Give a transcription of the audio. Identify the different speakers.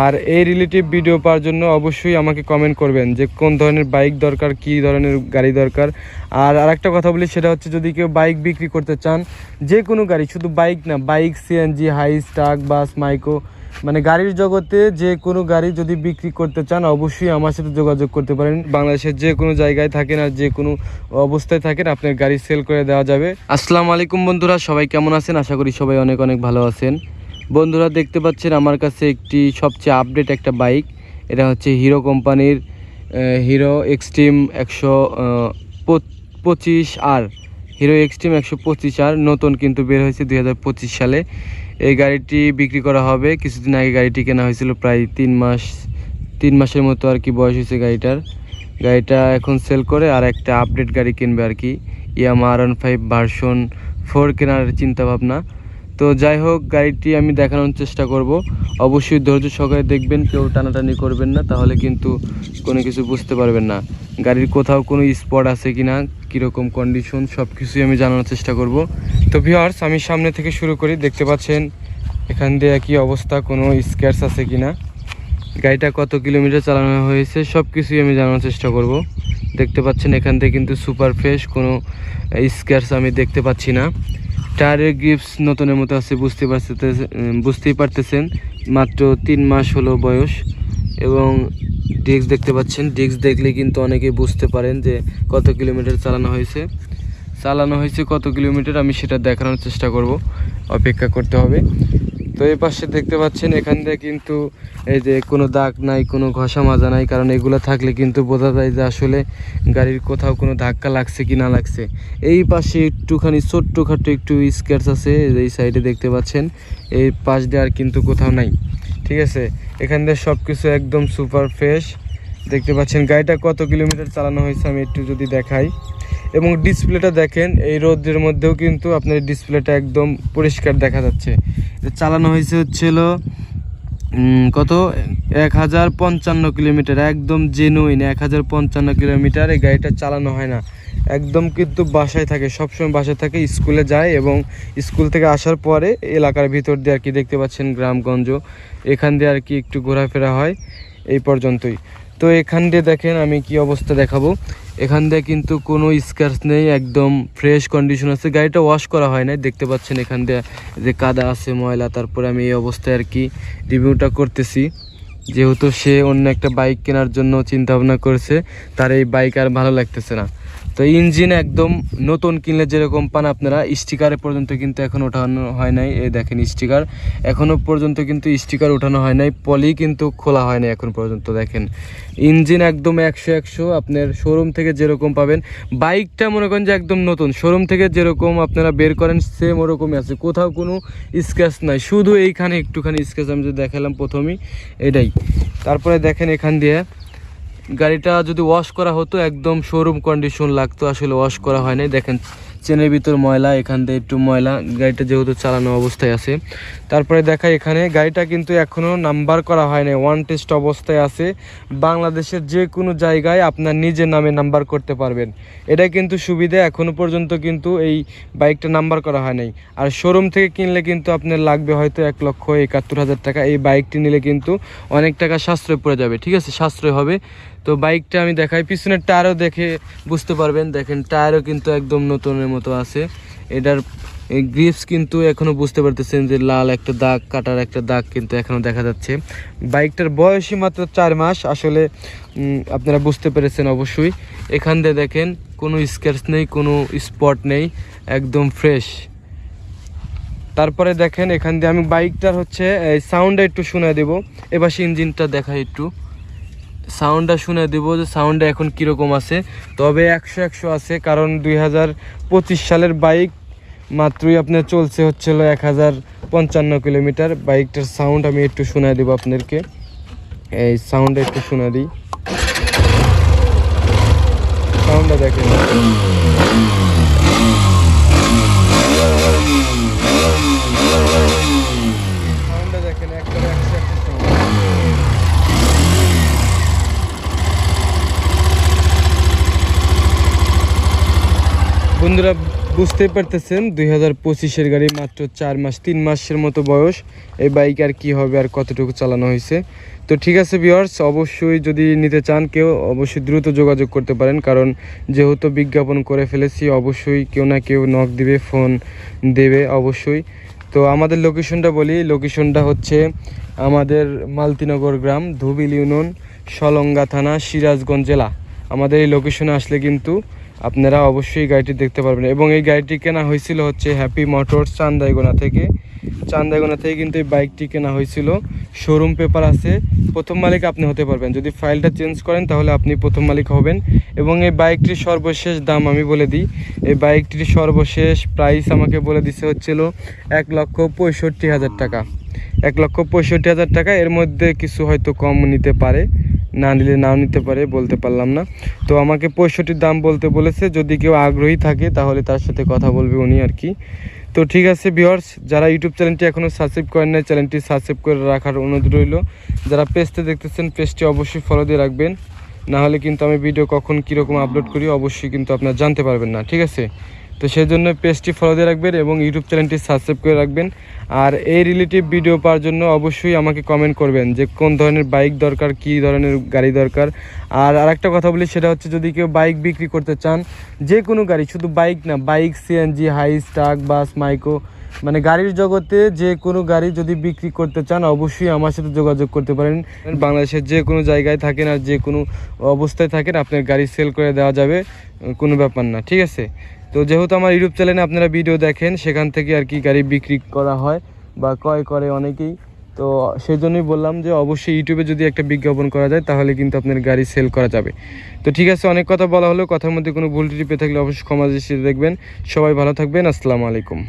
Speaker 1: আর এই relative video পাওয়ার জন্য অবশ্যই আমাকে কমেন্ট করবেন যে কোন ধরনের বাইক দরকার, কী ধরনের গাড়ি দরকার। আর আরেকটা কথা বলি, সেটা হচ্ছে যদি কেউ বাইক বিক্রি করতে চান, যে কোনো গাড়ি, শুধু বাইক না বাইক সিএনজি হাই স্টাক বাস মাইক্রো মানে গাড়ির জগতে যে কোনো গাড়ি যদি বিক্রি করতে চান, অবশ্যই আমার সাথে যোগাযোগ করতে পারেন। বাংলাদেশের যে কোনো জায়গায় থাকেন আর যে কোনো অবস্থায় থাকেন, আপনার গাড়ি সেল করে দেওয়া যাবে। আসসালামু আলাইকুম বন্ধুরা, সবাই কেমন আছেন? আশা করি সবাই অনেক অনেক ভালো আছেন। বন্ধুরা দেখতে পাচ্ছেন আমার কাছে একটি সবচেয়ে আপডেট একটা বাইক এটা হচ্ছে হিরো কোম্পানির হিরো এক্সট্রিম একশো পঁচিশ আর। হিরো এক্সট্রিম একশো পঁচিশ আর নতুন কিন্তু বের হয়েছে দুই হাজার পঁচিশ সালে। এই গাড়িটি বিক্রি করা হবে। কিছুদিন আগে গাড়িটি কেনা হয়েছিল প্রায় তিন মাস, তিন মাসের মতো আর কি বয়স হয়েছে গাড়িটার। গাড়িটা এখন সেল করে আর একটা আপডেট গাড়ি কিনবে আর কি। Yamaha R five version four কেনার চিন্তা ভাবনা তো যাই হোক, গাড়িটি আমি দেখানোর চেষ্টা করব। অবশ্যই ধৈর্য সহকারে দেখবেন, কেউ টানাটানি করবেন না, তাহলে কিন্তু কোনো কিছু বুঝতে পারবেন না। গাড়ির কোথাও কোনো স্পট আছে কি না কীরকম কন্ডিশন সব কিছুই আমি জানানোর চেষ্টা করব। তো ভিওয়ার্স আমি সামনে থেকে শুরু করি, দেখতে পাচ্ছেন এখান দিয়ে একই অবস্থা, কোনো স্ক্যাচ আছে কি না গাড়িটা কত কিলোমিটার চালানো হয়েছে সব কিছুই আমি জানানোর চেষ্টা করব। দেখতে পাচ্ছেন এখান থেকে কিন্তু সুপার ফ্রেশ কোনো স্ক্যাচ আমি দেখতে পাচ্ছি না। টায়ারের গিফটস নতুনের মতো আছে, বুঝতে পারতে বুঝতেই পারতেছেন। মাত্র তিন মাস হলো বয়স এবং ডিস্ক দেখতে পাচ্ছেন। ডিস্ক দেখলে কিন্তু অনেকে বুঝতে পারেন যে কত কিলোমিটার চালানো হয়েছে। চালানো হয়েছে কত কিলোমিটার, আমি সেটা দেখানোর চেষ্টা করব। অপেক্ষা করতে হবে। তো এই পাশে দেখতে পাচ্ছেন, এখান দিয়ে কিন্তু এই যে কোনো দাগ নাই, কোনো ঘষা মাজা নাই, কারণ এগুলো থাকলে কিন্তু বোঝা যায় যে আসলে গাড়ির কোথাও কোনো ধাক্কা লাগছে কি না লাগছে। এই পাশে একটুখানি ছোট্টখাটো একটু স্কেটস আছে, এই সাইডে দেখতে পাচ্ছেন, এই পাশ দিয়ে আর কিন্তু কোথাও নাই। ঠিক আছে? এখান দিয়ে সব কিছু একদম সুপার ফ্রেশ। দেখতে পাচ্ছেন, গাড়িটা কত কিলোমিটার চালানো হয়েছে আমি একটু যদি দেখাই। এবং ডিসপ্লেটা দেখেন, এই রোদের মধ্যেও কিন্তু আপনার ডিসপ্লেটা একদম পরিষ্কার দেখা যাচ্ছে। চালানো হয়েছে হচ্ছিল কত? এক হাজার পঞ্চান্ন কিলোমিটার, একদম জেনুইন এক হাজার পঞ্চান্ন কিলোমিটার এই গাড়িটা চালানো হয় না। একদম কিন্তু বাসায় থাকে, সবসময় বাসায় থাকে, স্কুলে যায় এবং স্কুল থেকে আসার পরে এলাকার ভিতর দিয়ে আর কি দেখতে পাচ্ছেন গ্রামগঞ্জ। এখান দিয়ে আর কি একটু ঘোরাফেরা হয়, এই পর্যন্তই। তো এখান দিয়ে দেখেন আমি কি অবস্থা দেখাবো। এখান দিয়ে কিন্তু কোনো স্ক্যাচ নেই, একদম ফ্রেশ কন্ডিশন আছে। গাড়িটা ওয়াশ করা হয় নাই, দেখতে পাচ্ছেন এখান দিয়ে যে কাদা আছে, ময়লা, তারপরে আমি এই অবস্থায় আর কি রিভিউটা করতেছি। যেহেতু সে অন্য একটা বাইক কেনার জন্য চিন্তা ভাবনা করেছে, তার এই বাইক আর ভালো লাগতেছে না। তো ইঞ্জিন একদম নতুন কিনলে যেরকম পান আপনারা, স্টিকারে পর্যন্ত কিন্তু এখন ওঠানো হয় নাই। এই দেখেন স্টিকার। এখনও পর্যন্ত কিন্তু স্টিকার ওঠানো হয় নাই, পলি কিন্তু খোলা হয় নাই এখন পর্যন্ত, দেখেন। ইঞ্জিন একদম একশো একশো, আপনার শোরুম থেকে যেরকম পাবেন। বাইকটা মনে করেন যে একদম নতুন শোরুম থেকে যেরকম আপনারা বের করেন সেম ওরকমই আছে। কোথাও কোনো স্ক্র্যাচ নাই, শুধু এইখানে একটুখানি স্ক্র্যাচ আমি যে দেখালাম প্রথমেই, এটাই। তারপরে দেখেন এখান দিয়ে গাড়িটা যদি ওয়াশ করা হতো, একদম শোরুম কন্ডিশন লাগতো, আসলে ওয়াশ করা হয় নাই। দেখেন চেনের ভিতর ময়লা, এখান থেকে একটু ময়লা, গাড়িটা যেহেতু চালানো অবস্থায় আছে। তারপরে দেখা এখানে, গাড়িটা কিন্তু এখনও নাম্বার করা হয় নাই ওয়ান টেস্ট অবস্থায় আছে। বাংলাদেশের যে কোনো জায়গায় আপনার নিজের নামে নাম্বার করতে পারবেন। এটা কিন্তু সুবিধা এখনও পর্যন্ত কিন্তু এই বাইকটা নাম্বার করা হয় নাই। আর শোরুম থেকে কিনলে কিন্তু আপনার লাগবে হয়তো এক লক্ষ একাত্তর হাজার টাকা। এই বাইকটি নিলে কিন্তু অনেক টাকা সাশ্রয় পড়ে যাবে, ঠিক আছে? সাশ্রয় হবে। তো বাইকটা আমি দেখাই, পিছনের টায়ারও দেখে বুঝতে পারবেন। দেখেন টায়ারও কিন্তু একদম নতুনের মতো আছে। এটার গ্রিপস কিন্তু এখনও বুঝতে পারতেছেন যে লাল একটা দাগ, কাটার একটা দাগ কিন্তু এখনও দেখা যাচ্ছে। বাইকটার বয়সই মাত্র চার মাস, আসলে আপনারা বুঝতে পেরেছেন অবশ্যই। এখান দিয়ে দেখেন, কোনো স্ক্র্যাচ নেই, কোনো স্পট নেই, একদম ফ্রেশ তারপরে দেখেন, এখান দিয়ে আমি বাইকটার হচ্ছে সাউন্ডটা একটু শুনে দেবো। এবার ইঞ্জিনটা দেখাই একটু। সাউন্ডটা শুনে দেবো যে সাউন্ডটা এখন কীরকম আছে। তবে একশো একশো আছে, কারণ দুই হাজার পঁচিশ সালের বাইক মাত্রই আপনার চলছে হচ্ছিল এক হাজার পঞ্চান্ন কিলোমিটার। বাইকটার সাউন্ড আমি একটু শোনায় দেবো আপনাদেরকে। এই সাউন্ডটা একটু শোনা দিই। সাউন্ডটা দেখেন সাউন্ডটা দেখেন একবারে একশো একশো sound। বন্ধুরা বুঝতেই পারতেছেন, দুই হাজার পঁচিশের গাড়ি মাত্র চার মাস, তিন মাসের মতো বয়স। এই বাইক আর কি হবে আর কতটুকু চালানো হয়েছে। তো ঠিক আছে ভিওর্স অবশ্যই যদি নিতে চান কেউ অবশ্যই দ্রুত যোগাযোগ করতে পারেন, কারণ যেহেতু বিজ্ঞাপন করে ফেলেছি, অবশ্যই কেউ না কেউ নক দিবে ফোন দেবে অবশ্যই। তো আমাদের লোকেশনটা বলি লোকেশনটা হচ্ছে আমাদের মালতিনগর গ্রাম, ধুবিল ইউনিয়ন, সলঙ্গা থানা, সিরাজগঞ্জ জেলা। আমাদের এই লোকেশনে আসলে কিন্তু আপনারা অবশ্যই গাড়িটি দেখতে পারবেন। এবং এই গাড়িটি কেনা হয়েছিল হচ্ছে হ্যাপি মোটরস চান্দাইগোনা থেকে। চান্দাইগোনা থেকে কিন্তু এই বাইকটি কেনা হয়েছিল। শোরুম পেপার আছে। প্রথম মালিক আপনি হতে পারবেন। যদি ফাইলটা চেঞ্জ করেন তাহলে আপনি প্রথম মালিক হবেন। এবং এই বাইকটির সর্বশেষ দাম আমি বলে দিই। এই বাইকটির সর্বশেষ প্রাইস আমাকে বলে দিছে হচ্ছিল এক লক্ষ পঁয়ষট্টি হাজার টাকা। এক লক্ষ পঁয়ষট্টি হাজার টাকা। এর মধ্যে কিছু হয়তো কম নিতে পারে। না নিলে নাও নিতে পারে, বলতে পারলাম না। তো আমাকে পঁয়ষট্টির দাম বলতে বলেছে, যদি কেউ আগ্রহী থাকে তাহলে তার সাথে কথা বলবে উনি আর কি। তো ঠিক আছে ভিওর্স যারা ইউটিউব চ্যানেলটি এখনও সাবস্ক্রাইব করেন নাই চ্যানেলটি সাবস্ক্রাইব করে রাখার অনুরোধ রইল। যারা পেজতে দেখতেছেন পেজটি অবশ্যই ফলো দিয়ে রাখবেন। না হলে কিন্তু আমি ভিডিও কখন কীরকম আপলোড করি, অবশ্যই কিন্তু আপনারা জানতে পারবেন না, ঠিক আছে? তো সেই জন্য পেজটি ফলো দিয়ে রাখবেন এবং ইউটিউব চ্যানেলটি সাবস্ক্রাইব করে রাখবেন। আর এই রিলেটিভ ভিডিও পাওয়ার জন্য অবশ্যই আমাকে কমেন্ট করবেন যে কোন ধরনের বাইক দরকার, কী ধরনের গাড়ি দরকার। আর আরেকটা কথা বলি, সেটা হচ্ছে যদি কেউ বাইক বিক্রি করতে চান, যে কোনো গাড়ি, শুধু বাইক না বাইক সিএনজি হাই স্টাক বাস মাইক্রো মানে গাড়ির জগতে যে কোনো গাড়ি যদি বিক্রি করতে চান, অবশ্যই আমার সাথে যোগাযোগ করতে পারেন। বাংলাদেশের যে কোনো জায়গায় থাকেন আর যে কোনো অবস্থায় থাকেন, আপনার গাড়ি সেল করে দেওয়া যাবে, কোনো ব্যাপার না, ঠিক আছে? তো যেহেতু আমার ইউটিউব চ্যানেলে আপনারা ভিডিও দেখেন, সেখান থেকে আর কি গাড়ি বিক্রি করা হয় বা ক্রয় করে অনেকেই। তো সেই জন্যই বললাম যে অবশ্যই ইউটিউবে যদি একটা বিজ্ঞাপন করা যায়, তাহলে কিন্তু আপনার গাড়ি সেল করা যাবে। তো ঠিক আছে, অনেক কথা বলা হলো, কথার মধ্যে কোনো ভুল ত্রুটি পেয়ে থাকলে অবশ্যই ক্ষমা দেখবেন। সবাই ভালো থাকবেন, আসসালামু আলাইকুম।